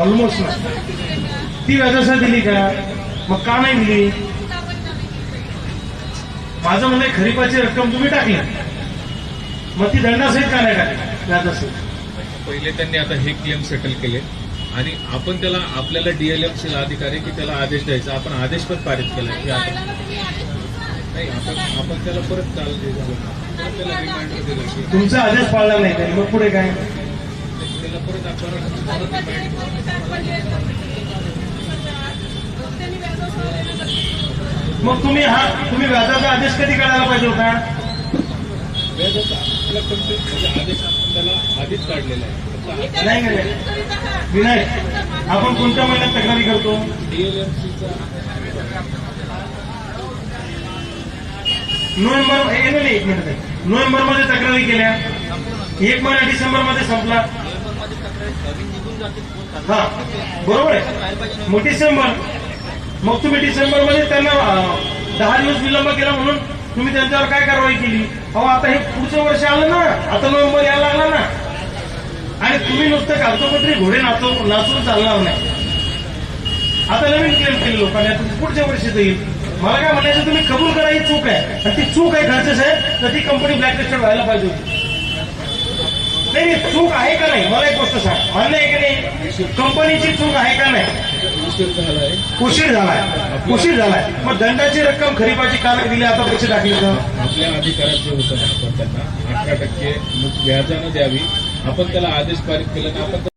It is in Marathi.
ऑलमोस्ट नाही ती व्याजासह दिली का? मग का नाही दिली? माझं म्हणणं आहे, खरीपाची रक्कम तुम्ही टाकली. मग ती दंडासहित का नाही टाकली? व्याजासहित पहिले त्यांनी आता हे क्लेम सेटल केले. आणि आपण त्याला आपल्याला डीएलएफसी अधिकारी की त्याला आदेश द्यायचा आपण आदेश पण पारित केला की आता नाही आपण आपण त्याला परत चाल परत त्याला रिमाइंडर दिलं. की तुमचा आदेश पाळला नाही मग पुढे काय? त्याला परत मग तुम्ही हा तुम्ही व्याजाचा आदेश कधी काढायला पाहिजे होता? व्याजाचा आपला कंप्लेंट म्हणजे आदेश आपण त्याला आधीच काढलेला आहे. फक्त नाही का नाही? विनायक आपण कोणत्या महिन्यात तक्रारी करतो? डीएलएफसीचा नोव्हेंबर नाही, एक मिनिट नोव्हेंबरमध्ये तक्रारी केल्या एक महिना डिसेंबरमध्ये संपला. हा बरोबर आहे. मग डिसेंबर मग तुम्ही डिसेंबरमध्ये त्यांना दहा दिवस विलंब केला म्हणून तुम्ही त्यांच्यावर काय कारवाई केली? अहो आता हे पुढचं वर्ष आलं ना आता नोव्हेंबर यायला लागला ना. आणि तुम्ही नुसतं कागदोपत्री घोडे नाचू नाचून चालणार नाही. आता नवीन क्लेम केले लोकांनी आता पुढच्या वर्षी येईल मला काय म्हणायचं तुम्ही कबूल करा ही चूक आहे. आणि ती चूक आहे खर्च साहेब तर ती कंपनी ब्लॅकलिस्टेड व्हायला पाहिजे होती. नाही नाही, चूक आहे का नाही? मला एक गोष्ट सांग. मान्य आहे की नाही कंपनीची चूक आहे का नाही? उशीर झालाय. उशीर झालाय. मग दंडाची रक्कम खरीपाची का नाही दिली? आता पैसे टाकले तर? आपल्या अधिकारात जे होतं आपण त्यांना अठरा टक्के व्याजानं द्यावी. आपण त्याला आदेश पारित केला ना आपण